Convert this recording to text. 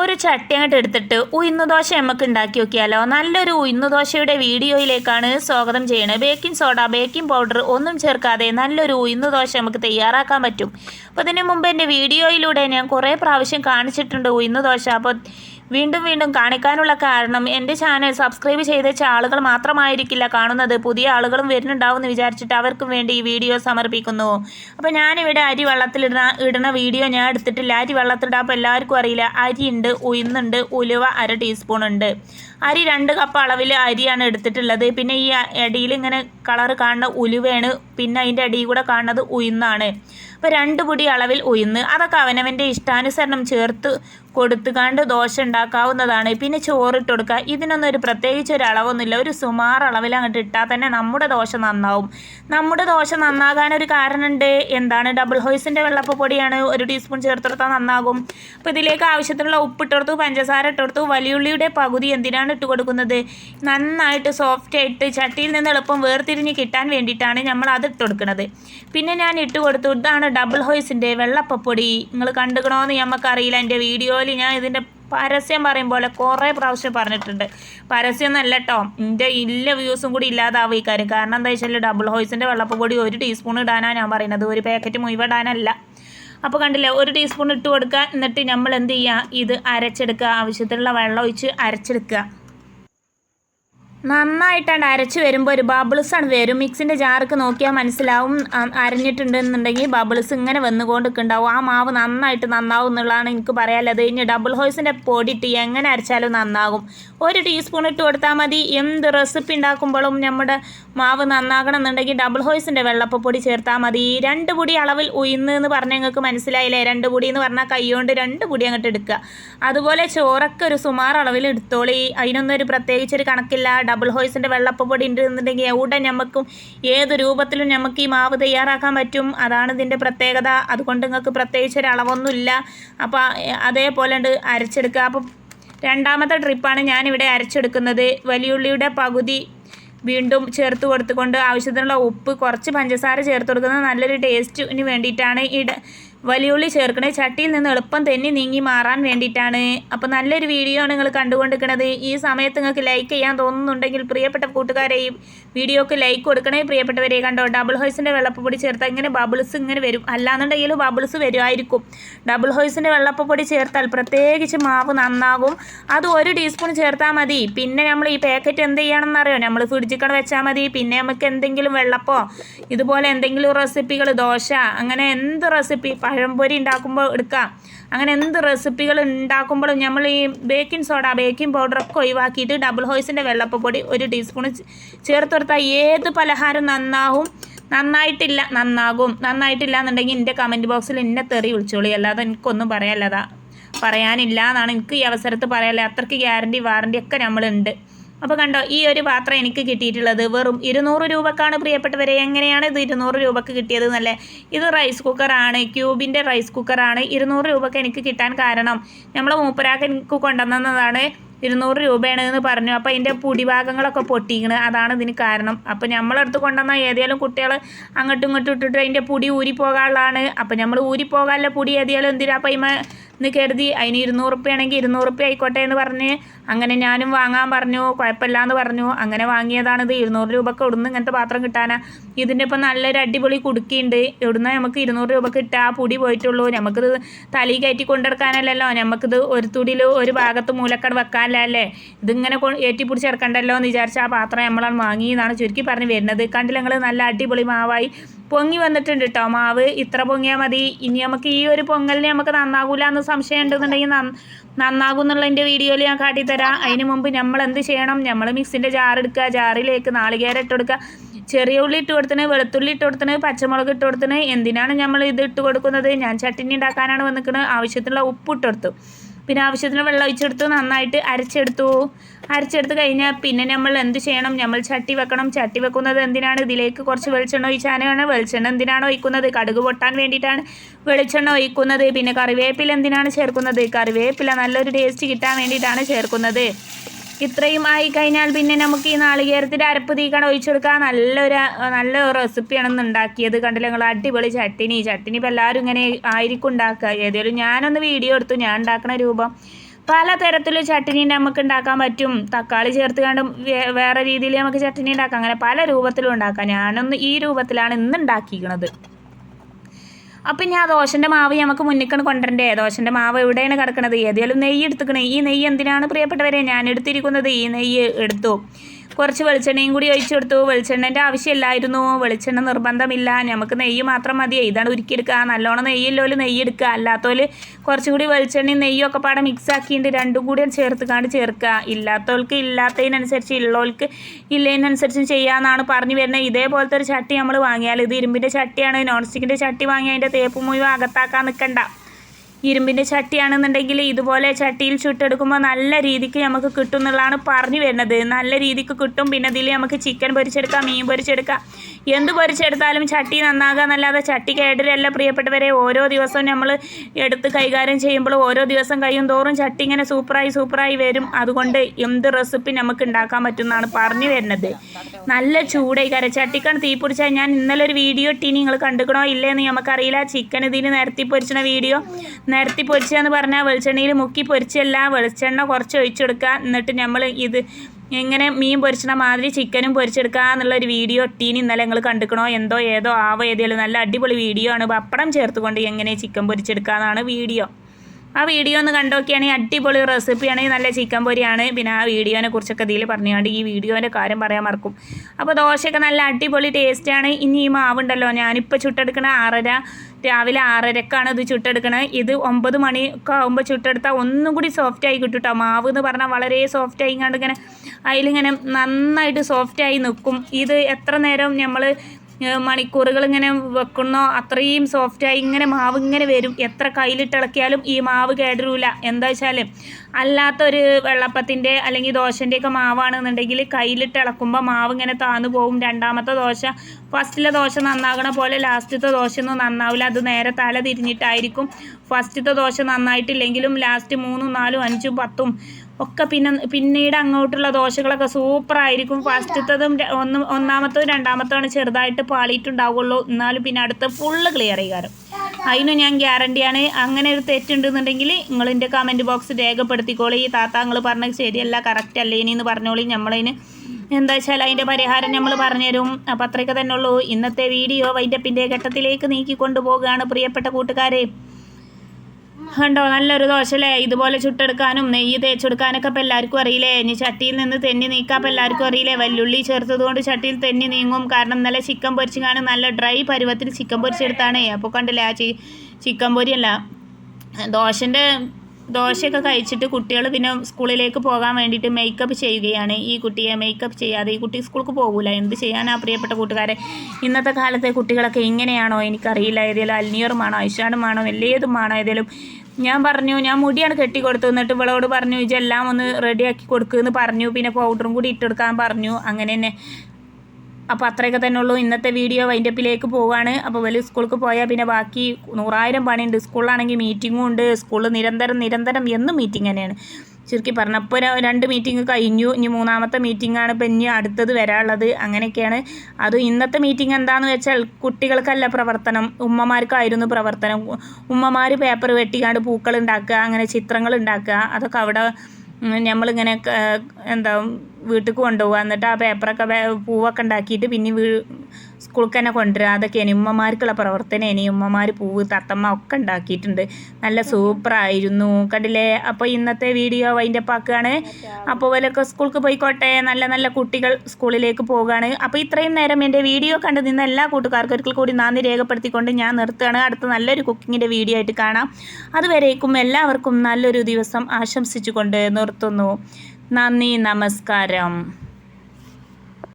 ഒരു ചട്ടി അങ്ങോട്ട് എടുത്തിട്ട് ഉഴുന്ന് ദോശ നമുക്ക് ഉണ്ടാക്കി നോക്കിയാലോ? നല്ലൊരു ഉഴുന്ന് ദോശയുടെ വീഡിയോയിലേക്കാണ് സ്വാഗതം ചെയ്യണത് ബേക്കിംഗ് സോഡ ബേക്കിംഗ് പൗഡർ ഒന്നും ചേർക്കാതെ നല്ലൊരു ഉഴുന്ന് ദോശ നമുക്ക് തയ്യാറാക്കാൻ പറ്റും. അപ്പോൾ അതിന് മുമ്പ് എന്റെ വീഡിയോയിലൂടെ ഞാൻ കുറേ പ്രാവശ്യം കാണിച്ചിട്ടുണ്ട് ഉഴുന്ന് ദോശ. അപ്പോൾ വീണ്ടും വീണ്ടും കാണിക്കാനുള്ള കാരണം എന്റെ ചാനൽ സബ്സ്ക്രൈബ് ചെയ്ത ആളുകൾ മാത്രമായിരിക്കില്ല കാണുന്നത്. പുതിയ ആളുകളും വരുന്നുണ്ടാവും എന്ന് വിചാരിച്ചിട്ട് അവർക്കും വേണ്ടി ഈ വീഡിയോ സമർപ്പിക്കുന്നു. അപ്പോൾ ഞാനിവിടെ അരി വെള്ളത്തിലിടുന്ന ഇടുന്ന വീഡിയോ ഞാൻ എടുത്തിട്ടില്ല. അരി വെള്ളത്തിലിടാൻ അപ്പോൾ എല്ലാവർക്കും അറിയില്ല. അരിയുണ്ട് ഉണ്ട് ഉഴുന്നുണ്ട് ഉലുവ അര ടീസ്പൂൺ ഉണ്ട്. അരി രണ്ട് കപ്പ് അളവിൽ അരിയാണ് എടുത്തിട്ടുള്ളത്. പിന്നെ ഈ അടിയിൽ ഇങ്ങനെ കളർ കാണുന്ന ഉലുവയാണ് പിന്നെ അതിന്റെ അടിയിൽ കൂടെ കാണുന്നത് ഉഴുന്നാണ്. അപ്പോൾ രണ്ട് പൊടി അളവിൽ ഉഴുന്ന്. അതൊക്കെ അവനവന്റെ ഇഷ്ടാനുസരണം ചേർത്ത് കൊടുത്തുകാണ്ട് ദോശ ഉണ്ടാക്കാവുന്നതാണ്. പിന്നെ ചോറിട്ട് കൊടുക്കുക ഇതിനൊന്നും ഒരു പ്രത്യേകിച്ച് ഒരു അളവൊന്നുമില്ല. ഒരു സുമാർ അളവിൽ അങ്ങോട്ട് ഇട്ടാൽ തന്നെ നമ്മുടെ ദോശ നന്നാവും. നമ്മുടെ ദോശ നന്നാകാൻ ഒരു കാരണമുണ്ട് എന്താണ്? ഡബിൾ ഹോയ്സിന്റെ വെള്ളപ്പൊടിയാണ് ഒരു ടീസ്പൂൺ ചേർത്തെടുത്താൽ നന്നാകും. അപ്പോൾ ഇതിലേക്ക് ആവശ്യത്തിനുള്ള ഉപ്പ് കൊടുത്തു പഞ്ചസാര ഇട്ടെടുത്തു വലിയുള്ളിയുടെ പകുതി എന്തിനാണ് ഇട്ട് കൊടുക്കുന്നത്. നന്നായിട്ട് സോഫ്റ്റ് ആയിട്ട് ചട്ടിയിൽ നിന്ന് എളുപ്പം വേർതിരിഞ്ഞ് കിട്ടാൻ വേണ്ടിയിട്ടാണ് നമ്മൾ അത് ഇട്ട് കൊടുക്കുന്നത്. പിന്നെ ഞാൻ ഇട്ട് കൊടുത്തു. ഇതാണ് ഡബിൾ ഹോയ്സിന്റെ വെള്ളപ്പൊടി നിങ്ങൾ കണ്ടുകണോന്ന് നമുക്കറിയില്ല എന്റെ വീഡിയോയിൽ ഞാൻ ഇതിന്റെ പരസ്യം പറയും പോലെ കുറേ പ്രാവശ്യം പറഞ്ഞിട്ടുണ്ട്. പരസ്യം എന്നല്ല കേട്ടോ എന്റെ ഇല്ല വ്യൂസും കൂടി ഇല്ലാതാവും ഈ കാര്യം. കാരണം എന്താ വെച്ചാൽ ഡബിൾ ഹോയ്സിന്റെ വെള്ളപ്പൊടി ഒരു ടീസ്പൂൺ ഇടാനാണ് ഞാൻ പറയുന്നത്. ഒരു പാക്കറ്റ് മുഴുവൻ ഇടാനല്ല അപ്പോൾ കണ്ടില്ലേ ഒരു ടീസ്പൂൺ ഇട്ട് കൊടുക്കുക. എന്നിട്ട് നമ്മൾ എന്ത് ചെയ്യുക? ഇത് അരച്ചെടുക്കുക. ആവശ്യത്തിനുള്ള വെള്ളം ഒഴിച്ച് അരച്ചെടുക്കുക. നന്നായിട്ടാണ് അരച്ച് വരുമ്പോൾ ഒരു ബബിൾസ് ആണ് വരും. മിക്സിന്റെ ജാർക്ക് നോക്കിയാൽ മനസ്സിലാവും. അരഞ്ഞിട്ടുണ്ടെന്നുണ്ടെങ്കിൽ ബബിൾസ് ഇങ്ങനെ വന്നുകൊണ്ടിരിക്കുന്നുണ്ടാവും. ആ മാവ് നന്നായിട്ട് നന്നാവും എന്നുള്ളതാണ് എനിക്ക് പറയാനുള്ളത്. ഇനി ഡബിൾ ഹോയ്സിന്റെ പൊടി ഇട്ട് എങ്ങനെ അരച്ചാലും നന്നാകും. ഒരു ടീസ്പൂൺ ഇട്ട് കൊടുത്താൽ മതി. എന്ത് റെസിപ്പി ഉണ്ടാക്കുമ്പോഴും നമ്മുടെ മാവ് നന്നാകണം എന്നുണ്ടെങ്കിൽ ഡബിൾ ഹോയ്സിന്റെ വെള്ളപ്പൊടി ചേർത്താൽ മതി. രണ്ട് പൊടി അളവിൽ ഉയർന്ന് എന്ന് പറഞ്ഞാൽ നിങ്ങൾക്ക് മനസ്സിലായില്ലേ? രണ്ട് പൊടി എന്ന് പറഞ്ഞാൽ കൈകൊണ്ട് രണ്ട് പൊടി അങ്ങോട്ട് എടുക്കുക. അതുപോലെ ചോറൊക്കെ ഒരു സുമാർ അളവിൽ എടുത്തോളി. അതിനൊന്നും ഒരു പ്രത്യേകിച്ചൊരു കണക്കില്ല. ഡബിൾ ഹോയ്സിന്റെ വെള്ളപ്പൊടി ഉണ്ടെന്നുണ്ടെങ്കിൽ എവിടെ നമുക്കും ഏത് രൂപത്തിലും നമുക്ക് ഈ മാവ് തയ്യാറാക്കാൻ പറ്റും? അതാണ് ഇതിന്റെ പ്രത്യേകത. അതുകൊണ്ട് നിങ്ങൾക്ക് പ്രത്യേകിച്ച് ഒരു അളവൊന്നുമില്ല. അപ്പോൾ അതേപോലെ ഉണ്ട് അരച്ചെടുക്കുക. അപ്പോൾ രണ്ടാമത്തെ ട്രിപ്പാണ് ഞാനിവിടെ അരച്ചെടുക്കുന്നത്. വലിയുള്ളിയുടെ പകുതി വീണ്ടും ചേർത്ത് കൊടുത്തുകൊണ്ട് ആവശ്യത്തിനുള്ള ഉപ്പ് കുറച്ച് പഞ്ചസാര ചേർത്ത് കൊടുക്കുന്നത് നല്ലൊരു ടേസ്റ്റിന് വേണ്ടിയിട്ടാണ് ഈ വലിയുള്ളി ചേർക്കണേ. ചട്ടിയിൽ നിന്ന് എളുപ്പം തെന്നി നീങ്ങി മാറാൻ വേണ്ടിയിട്ടാണ്. അപ്പോൾ നല്ലൊരു വീഡിയോ ആണ് നിങ്ങൾ കണ്ടുകൊണ്ടിരിക്കുന്നത്. ഈ സമയത്ത് നിങ്ങൾക്ക് ലൈക്ക് ചെയ്യാൻ തോന്നുന്നുണ്ടെങ്കിൽ പ്രിയപ്പെട്ട കൂട്ടുകാരെയും വീഡിയോക്ക് ലൈക്ക് കൊടുക്കണേ. പ്രിയപ്പെട്ടവരെ കണ്ടോ ഡബിൾ ഹോയ്സിന്റെ വെള്ളപ്പൊടി ചേർത്താൽ ഇങ്ങനെ ബബിൾസ് ഇങ്ങനെ വരും. അല്ലാന്നുണ്ടെങ്കിൽ ബബിൾസ് വരുമായിരിക്കും. ഡബിൾ ഹോയ്സിന്റെ വെള്ളപ്പൊടി ചേർത്താൽ പ്രത്യേകിച്ച് മാവ് നന്നാകും. അത് ഒരു ടീസ്പൂൺ ചേർത്താൽ മതി. പിന്നെ നമ്മൾ ഈ പാക്കറ്റ് എന്ത് ചെയ്യണമെന്ന് അറിയോ? നമ്മൾ ഫ്രിഡ്ജിൽ കട വെച്ചാൽ മതി. പിന്നെ നമുക്ക് എന്തെങ്കിലും വെള്ളപ്പോ ഇതുപോലെ എന്തെങ്കിലും റെസിപ്പികൾ ദോശ അങ്ങനെ എന്ത് റെസിപ്പി പഴംപൊരി ഉണ്ടാക്കുമ്പോൾ എടുക്കാം. അങ്ങനെ എന്ത് റെസിപ്പികൾ ഉണ്ടാക്കുമ്പോഴും നമ്മൾ ഈ ബേക്കിംഗ് സോഡ ബേക്കിംഗ് പൗഡർ ഒക്കെ ഒഴിവാക്കിയിട്ട് ഡബിൾ ഹോയ്സിന്റെ വെള്ളപ്പൊടി ഒരു ടീസ്പൂൺ ചേർത്ത് കൊടുത്താൽ ഏത് പലഹാരം നന്നാവും നന്നായിട്ടില്ല നന്നാകും. നന്നായിട്ടില്ല എന്നുണ്ടെങ്കിൽ എന്റെ കമന്റ് ബോക്സിൽ എന്നെ തെറി വിളിച്ചോളി. അല്ലാതെ എനിക്കൊന്നും പറയാനില്ലതാ പറയാനില്ല എന്നാണ് എനിക്ക് ഈ അവസരത്ത് പറയാനില്ല അത്രയ്ക്ക് ഗ്യാരണ്ടി വാറണ്ടി ഒക്കെ നമ്മളുണ്ട്. അപ്പോൾ കണ്ടോ ഈ ഒരു പാത്രം എനിക്ക് കിട്ടിയിട്ടുള്ളത് വെറും ഇരുന്നൂറ് രൂപക്കാണ് പ്രിയപ്പെട്ടവരെ. എങ്ങനെയാണ് ഇത് ഇരുന്നൂറ് രൂപക്ക് കിട്ടിയത് എന്നല്ലേ? ഇത് റൈസ് കുക്കറാണ് ക്യൂബിന്റെ റൈസ് കുക്കറാണ് ഇരുന്നൂറ് രൂപക്ക് എനിക്ക് കിട്ടാൻ കാരണം നമ്മൾ മൂപ്പരാക്ക് എനിക്ക് കൊണ്ടുവന്നതാണ് ഇരുന്നൂറ് രൂപയാണ് എന്ന് പറഞ്ഞു. അപ്പോൾ അതിന്റെ പൊടിഭാഗങ്ങളൊക്കെ പൊട്ടിക്കണ് അതാണ് ഇതിന് കാരണം. അപ്പോൾ നമ്മളടുത്ത് കൊണ്ടുവന്നാൽ ഏതെങ്കിലും കുട്ടികൾ അങ്ങോട്ടും ഇങ്ങോട്ടും ഇട്ടിട്ട് അതിന്റെ പുടി ഊരി പോകാനുള്ളതാണ് അപ്പോൾ നമ്മൾ ഊരി പോകാനുള്ള പൊടി ഏതെങ്കിലും എന്തിനാ? പൈമ എന്ന് കരുതി അതിന് ഇരുന്നൂറ് റുപ്യ ആണെങ്കിൽ ഇരുന്നൂറ് റുപ്യ ആയിക്കോട്ടെ എന്ന് പറഞ്ഞ് അങ്ങനെ ഞാനും വാങ്ങാൻ പറഞ്ഞു കുഴപ്പമില്ല എന്ന് പറഞ്ഞു. അങ്ങനെ വാങ്ങിയതാണിത് ഇരുന്നൂറ് രൂപക്ക് ഇവിടുന്ന് ഇങ്ങനത്തെ പാത്രം കിട്ടാനാ. ഇതിന്റെ ഇപ്പം നല്ലൊരു അടിപൊളി കുടുക്കിയുണ്ട്. ഇവിടുന്ന് നമുക്ക് ഇരുന്നൂറ് രൂപ കിട്ടുക ആ പൊടി പോയിട്ടുള്ളൂ. നമുക്കിത് തലി കയറ്റി കൊണ്ടെടുക്കാനല്ലല്ലോ. നമുക്കിത് ഒരു തുടിയിൽ ഒരു ഭാഗത്ത് മൂലക്കട വെക്കാനല്ല അല്ലേ? ഇതിങ്ങനെ ഏറ്റി പിടിച്ചെടുക്കണ്ടല്ലോ എന്ന് വിചാരിച്ച ആ പാത്രം നമ്മളാണ് വാങ്ങി എന്നാണ് ചുരുക്കി പറഞ്ഞ് വരുന്നത്. കണ്ടില്ല നിങ്ങൾ നല്ല അടിപൊളി മാവായി. പൊങ്ങി വന്നിട്ടുണ്ട് കേട്ടോ മാവ് ഇത്ര പൊങ്ങിയാൽ മതി. ഇനി നമുക്ക് ഈ ഒരു പൊങ്ങലിന് നമുക്ക് നന്നാകൂല എന്ന് സംശയം ഉണ്ടെന്നുണ്ടെങ്കിൽ നന്ന- നന്നാകും എന്നുള്ളതിന്റെ വീഡിയോയിൽ ഞാൻ കാട്ടിത്തരാം. അതിന് മുമ്പ് നമ്മൾ എന്ത് ചെയ്യണം? നമ്മൾ മിക്സിന്റെ ജാറെടുക്കുക ജാറിലേക്ക് നാളികേരം ഇട്ട് കൊടുക്കുക. ചെറിയ ഉള്ളി ഇട്ട് കൊടുത്തിന് വെളുത്തുള്ളി ഇട്ട് കൊടുത്തിന് പച്ചമുളക് ഇട്ട് കൊടുത്തിന് എന്തിനാണ് നമ്മൾ ഇത് ഇട്ട് കൊടുക്കുന്നത്? ഞാൻ ചട്ടിനി ഉണ്ടാക്കാനാണ് വന്നിക്കുന്നത് ആവശ്യത്തിനുള്ള ഉപ്പ് ഇട്ട് കൊടുത്തു. പിന്നെ ആവശ്യത്തിന് വെള്ളം ഒഴിച്ചെടുത്ത് നന്നായിട്ട് അരച്ചെടുത്തു. അരച്ചെടുത്ത് കഴിഞ്ഞാൽ പിന്നെ നമ്മൾ എന്ത് ചെയ്യണം? നമ്മൾ ചട്ടി വെക്കണം. ചട്ടി വെക്കുന്നത് എന്തിനാണ്? ഇതിലേക്ക് കുറച്ച് വെളിച്ചെണ്ണ ഒഴിച്ചാനാണ്. വെളിച്ചെണ്ണ എന്തിനാണ് ഒഴിക്കുന്നത്? കടുക് പൊട്ടാൻ വേണ്ടിയിട്ടാണ് വെളിച്ചെണ്ണ ഒഴിക്കുന്നത്. പിന്നെ കറിവേപ്പില എന്തിനാണ് ചേർക്കുന്നത്? കറിവേപ്പില നല്ലൊരു ടേസ്റ്റ് കിട്ടാൻ വേണ്ടിയിട്ടാണ് ചേർക്കുന്നത്. ഇത്രയും ആയി കഴിഞ്ഞാൽ പിന്നെ നമുക്ക് ഈ നാളികേരത്തിന്റെ അരപ്പ് തീക്കണ ഒഴിച്ചെടുക്കാൻ നല്ലൊരു നല്ല റെസിപ്പിയാണ് ഇന്ന് ഉണ്ടാക്കിയത് കണ്ടില്ല? നിങ്ങൾ അടിപൊളി ചട്ടിനി. ചട്ടിനി ഇപ്പോൾ എല്ലാവരും ഇങ്ങനെ ആയിരിക്കും ഉണ്ടാക്കുക. ഏതെങ്കിലും ഞാനൊന്ന് വീഡിയോ എടുത്തു. ഞാൻ ഉണ്ടാക്കുന്ന രൂപം. പല ചട്ടിനി നമുക്ക് ഉണ്ടാക്കാൻ പറ്റും. തക്കാളി ചേർത്ത് കണ്ട് വേറെ രീതിയിൽ നമുക്ക് ചട്ടിനി ഉണ്ടാക്കാം. അങ്ങനെ പല രൂപത്തിലും ഉണ്ടാക്കാം. ഞാനൊന്ന് ഈ രൂപത്തിലാണ് ഇന്ന് ഉണ്ടാക്കിയിരിക്കുന്നത് അപ്പം ഞാൻ ദോശന്റെ മാവ് നമുക്ക് മുന്നിക്കണ് കൊണ്ടുവരണ്ടേ? ദോശന്റെ മാവ് എവിടെയാണ് കിടക്കുന്നത് ഏതെങ്കിലും നെയ്യ് എടുത്തുക്കണേ. ഈ നെയ്യ് എന്തിനാണ് പ്രിയപ്പെട്ടവരെ? ഞാൻ എടുത്തിരിക്കുന്നത് ഈ നെയ്യ് എടുത്തു. കുറച്ച് വെളിച്ചെണ്ണയും കൂടി ഒഴിച്ചു കൊടുത്തു. വെളിച്ചെണ്ണേന്റെ ആവശ്യമില്ലായിരുന്നു. വെളിച്ചെണ്ണ നിർബന്ധമില്ല. നമുക്ക് നെയ്യ് മാത്രം മതി. ഇതാണ് ഉരുക്കിയെടുക്കുക. നല്ലോണം നെയ്യില്ലോൽ നെയ്യ് എടുക്കുക അല്ലാത്തോൽ കുറച്ചുകൂടി വെളിച്ചെണ്ണയും നെയ്യും ഒക്കെ പാടെ മിക്സ് ആക്കിയിട്ട് രണ്ടും കൂടി ചേർത്തുകാണ്ട് ചേർക്കുക. ഇല്ലാത്തവർക്ക് ഇല്ലാത്തതിനനുസരിച്ച് ഉള്ളവർക്ക് ഇല്ലതിനനുസരിച്ച് ചെയ്യാമെന്നാണ് പറഞ്ഞു വരുന്നത്. ഇതേപോലത്തെ ഒരു ചട്ടി നമ്മൾ വാങ്ങിയാൽ ഇത് ഇരുമ്പിന്റെ ചട്ടിയാണ്. നോൺ സ്റ്റിക്കിന്റെ ചട്ടി വാങ്ങി അതിന്റെ തേപ്പ് മുഴുവൻ അകത്താക്കാൻ നിൽക്കണ്ട ഇരുമ്പിന്റെ ചട്ടിയാണെന്നുണ്ടെങ്കിൽ ഇതുപോലെ ചട്ടിയിൽ ചുട്ടെടുക്കുമ്പോൾ നല്ല രീതിക്ക് നമുക്ക് കിട്ടും എന്നുള്ളതാണ് പറഞ്ഞു വരുന്നത്. നല്ല രീതിക്ക് കിട്ടും. പിന്നെ ഇതിൽ നമുക്ക് ചിക്കൻ പൊരിച്ചെടുക്കാം മീൻ പൊരിച്ചെടുക്കാം. എന്ത് പൊരിച്ചെടുത്താലും ചട്ടി നന്നാകുക എന്നല്ലാതെ ചട്ടി കേടരല്ല. പ്രിയപ്പെട്ടവരെ ഓരോ ദിവസവും നമ്മൾ എടുത്ത് കൈകാര്യം ചെയ്യുമ്പോൾ ഓരോ ദിവസം കഴിയും തോറും ചട്ടി ഇങ്ങനെ സൂപ്പറായി സൂപ്പറായി വരും. അതുകൊണ്ട് എന്ത് റെസിപ്പി നമുക്ക് ഉണ്ടാക്കാൻ പറ്റും എന്നാണ് പറഞ്ഞു വരുന്നത്. നല്ല ചൂടായി കര ചട്ടിക്കാണ് തീ പിടിച്ചാൽ ഞാൻ ഇന്നലെ ഒരു വീഡിയോ ഇട്ടി നിങ്ങൾ കണ്ടുക്കണോ ഇല്ലേന്ന് നമുക്കറിയില്ല ചിക്കൻ ഇതിന് നിരത്തി പൊരിച്ചണ വീഡിയോ നിരത്തി പൊരിച്ചതെന്ന് പറഞ്ഞാൽ വെളിച്ചെണ്ണയിൽ മുക്കി പൊരിച്ചല്ല വെളിച്ചെണ്ണ കുറച്ച് ഒഴിച്ചെടുക്കുക. എന്നിട്ട് നമ്മൾ ഇത് എങ്ങനെ മീൻ പൊരിച്ചണ മാതിരി ചിക്കനും പൊരിച്ചെടുക്കുക എന്നുള്ളൊരു വീഡിയോ ഇട്ടീന്. ഇന്നലെ നിങ്ങൾ കണ്ടുക്കണോ? എന്തോ ഏതോ ആവോ ഏതെങ്കിലും നല്ല അടിപൊളി വീഡിയോ ആണ്. പപ്പടം ചേർത്തുകൊണ്ട് എങ്ങനെ ചിക്കൻ പൊരിച്ചെടുക്കുക എന്നാണ് വീഡിയോ. ആ വീഡിയോ ഒന്ന് കണ്ടോക്കിയാണെങ്കിൽ അടിപൊളി റെസിപ്പിയാണ് നല്ല ചിക്കൻ പൊരിയാണ്. പിന്നെ ആ വീഡിയോനെ കുറിച്ചൊക്കെ ഇതിൽ പറഞ്ഞുകൊണ്ട് ഈ വീഡിയോന്റെ കാര്യം പറയാൻ മറക്കും. അപ്പോൾ ദോശയൊക്കെ നല്ല അടിപൊളി ടേസ്റ്റാണ് ഇനി ഈ മാവുണ്ടല്ലോ ഞാനിപ്പോൾ ചുട്ടെടുക്കണ ആറര രാവിലെ ആറരക്കാണ് ഇത് ചുട്ടെടുക്കണത് ഇത് ഒമ്പത് മണി ഒക്കെ ആകുമ്പോൾ ചുട്ടെടുത്താൽ ഒന്നും കൂടി സോഫ്റ്റായി കിട്ടും കേട്ടോ മാവ് എന്ന് പറഞ്ഞാൽ വളരെ സോഫ്റ്റായി കണ്ട് ഇങ്ങനെ അതിലിങ്ങനെ നന്നായിട്ട് സോഫ്റ്റായി നിൽക്കും ഇത് എത്ര നേരം നമ്മൾ മണിക്കൂറുകൾ ഇങ്ങനെ വെക്കുന്നോ അത്രയും സോഫ്റ്റായി ഇങ്ങനെ മാവ് ഇങ്ങനെ വരും. എത്ര കയ്യിലിട്ടിളക്കിയാലും ഈ മാവ് കേടരൂല. എന്താ വെച്ചാൽ അല്ലാത്തൊരു വെള്ളപ്പത്തിന്റെ അല്ലെങ്കിൽ ദോശന്റെയൊക്കെ മാവാണെന്നുണ്ടെങ്കിൽ കയ്യിലിട്ട് ഇളക്കുമ്പോൾ മാവ് ഇങ്ങനെ താന്നു പോകും രണ്ടാമത്തെ ദോശ ഫസ്റ്റിലെ ദോശ നന്നാകണ പോലെ ലാസ്റ്റത്തെ ദോശ ഒന്നും നന്നാവില്ല അത് നേരെ തല തിരിഞ്ഞിട്ടായിരിക്കും. ഫസ്റ്റത്തെ ദോശ നന്നായിട്ടില്ലെങ്കിലും ലാസ്റ്റ് മൂന്നും നാലും അഞ്ചും പത്തും ഒക്കെ പിന്നെ പിന്നീട് അങ്ങോട്ടുള്ള ദോശകളൊക്കെ സൂപ്പറായിരിക്കും. ഫസ്റ്റത്തതും ഒന്ന് ഒന്നാമത്തതും രണ്ടാമത്തതാണ് ചെറുതായിട്ട് പാളിയിട്ടുണ്ടാവുള്ളൂ. എന്നാലും പിന്നെ അടുത്ത ഫുള്ള് ക്ലിയർ ചെയ്യാറും അതിന് ഞാൻ ഗ്യാരണ്ടിയാണ് അങ്ങനെ ഒരു തെറ്റുണ്ടെന്നുണ്ടെങ്കിൽ നിങ്ങൾ എന്റെ കമന്റ് ബോക്സ് രേഖപ്പെടുത്തിക്കോളി. ഈ താത്ത നിങ്ങൾ പറഞ്ഞത് ശരിയല്ല കറക്റ്റ് അല്ലേ ഇനി എന്ന് പറഞ്ഞോളി. നമ്മളതിന് എന്താ വെച്ചാൽ അതിന്റെ പരിഹാരം നമ്മൾ പറഞ്ഞുതരും. അപ്പം അത്രയൊക്കെ തന്നെ ഉള്ളൂ. ഇന്നത്തെ വീഡിയോ വൈൻഡപ്പിന്റെ ഘട്ടത്തിലേക്ക് നീക്കിക്കൊണ്ടു പോകുകയാണ് പ്രിയപ്പെട്ട കൂട്ടുകാരെ. കണ്ടോ നല്ലൊരു ദോശ അല്ലേ ഇതുപോലെ ചുട്ടെടുക്കാനും നെയ്യ് തേച്ചെടുക്കാനൊക്കെ ഇപ്പം എല്ലാവർക്കും അറിയില്ലേ? ഇനി ചട്ടിയിൽ നിന്ന് തെന്നി നീക്കാൻ ഇപ്പം എല്ലാവർക്കും അറിയില്ലേ? വല്ലുള്ളി ചേർത്തതുകൊണ്ട് ചട്ടിയിൽ തെന്നി നീങ്ങും. കാരണം നല്ല ചിക്കൻ പൊരിച്ചു കാണും നല്ല ഡ്രൈ പരുവത്തിൽ ചിക്കൻ പൊരിച്ചെടുത്താണേ. അപ്പോൾ കണ്ടില്ലേ ആ ചിക്കൻ പൊരിയല്ല ദോശന്റെ ദോശയൊക്കെ കഴിച്ചിട്ട് കുട്ടികൾ പിന്നെ സ്കൂളിലേക്ക് പോകാൻ വേണ്ടിയിട്ട് മേക്കപ്പ് ചെയ്യുകയാണ്. ഈ കുട്ടിയെ മേക്കപ്പ് ചെയ്യാതെ ഈ കുട്ടി സ്കൂൾക്ക് പോകില്ല എന്ത് ചെയ്യാനാ പ്രിയപ്പെട്ട കൂട്ടുകാരെ? ഇന്നത്തെ കാലത്തെ കുട്ടികളൊക്കെ ഇങ്ങനെയാണോ? എനിക്കറിയില്ല. ഏതെങ്കിലും അൽനിയറുമാണോ ഐഷാഡുമാണോ വലിയതുമാണോ? ഏതെങ്കിലും ഞാൻ പറഞ്ഞു ഞാൻ മുടിയാണ് കെട്ടി കൊടുത്തു എന്നിട്ട് ഇവളോട് പറഞ്ഞു ഇതെല്ലാം ഒന്ന് റെഡിയാക്കി കൊടുക്കുമെന്ന് പറഞ്ഞു. പിന്നെ പൗഡറും കൂടി ഇട്ടെടുക്കാൻ പറഞ്ഞു. അങ്ങനെ തന്നെ അപ്പോൾ അത്രയൊക്കെ തന്നെ ഉള്ളൂ. ഇന്നത്തെ വീഡിയോ വൈൻഡപ്പിലേക്ക് പോവാണ്. അപ്പോൾ വലിയ സ്കൂൾക്ക് പോയാൽ പിന്നെ ബാക്കി നൂറായിരം പണിയുണ്ട്. സ്കൂളിലാണെങ്കിൽ മീറ്റിങ്ങും ഉണ്ട്. സ്കൂളിൽ നിരന്തരം നിരന്തരം എന്നും മീറ്റിംഗ് തന്നെയാണ്. ചുരുക്കി പറഞ്ഞപ്പോൾ രണ്ട് മീറ്റിംഗ് കഴിഞ്ഞു. ഇനി മൂന്നാമത്തെ മീറ്റിംഗാണ് ഇപ്പം ഇനി അടുത്തത് വരാനുള്ളത്. അങ്ങനെയൊക്കെയാണ്. അത് ഇന്നത്തെ മീറ്റിംഗ് എന്താണെന്ന് വെച്ചാൽ കുട്ടികൾക്കല്ല പ്രവർത്തനം. ഉമ്മമാർക്കായിരുന്നു പ്രവർത്തനം. ഉമ്മമാർ പേപ്പർ വെട്ടിക്കാണ്ട് പൂക്കൾ ഉണ്ടാക്കുക അങ്ങനെ ചിത്രങ്ങൾ ഉണ്ടാക്കുക. അതൊക്കെ അവിടെ നമ്മളിങ്ങനെ എന്താ വീട്ടിൽ കൊണ്ടുപോകുക എന്നിട്ട് ആ പേപ്പറൊക്കെ പൂവൊക്കെ ഉണ്ടാക്കിയിട്ട് പിന്നെ വീ സ്കൂൾക്ക് തന്നെ കൊണ്ടുവരിക അതൊക്കെ ഉമ്മമാർക്കുള്ള പ്രവർത്തനം. ഉമ്മമാർ പൂവ് തത്തമ്മ ഒക്കെ ഉണ്ടാക്കിയിട്ടുണ്ട്. നല്ല സൂപ്പറായിരുന്നു. കണ്ടില്ലേ? അപ്പോൾ ഇന്നത്തെ വീഡിയോ അതിന്റെ പാക്കുകയാണ് അപ്പോൾ പോലൊക്കെ സ്കൂൾക്ക് പോയിക്കോട്ടെ. നല്ല നല്ല കുട്ടികൾ സ്കൂളിലേക്ക് പോവുകയാണ്. അപ്പോൾ ഇത്രയും നേരം എന്റെ വീഡിയോ കണ്ടു നിന്ന എല്ലാ കൂട്ടുകാർക്കും ഒരിക്കൽ കൂടി നന്ദി രേഖപ്പെടുത്തിക്കൊണ്ട് ഞാൻ നിർത്തുകയാണ്. അടുത്ത നല്ലൊരു കുക്കിങ്ങിന്റെ വീഡിയോ ആയിട്ട് കാണാം. അതുവരേക്കും എല്ലാവർക്കും നല്ലൊരു ദിവസം ആശംസിച്ചുകൊണ്ട് നിർത്തുന്നു. നന്ദി നമസ്കാരം.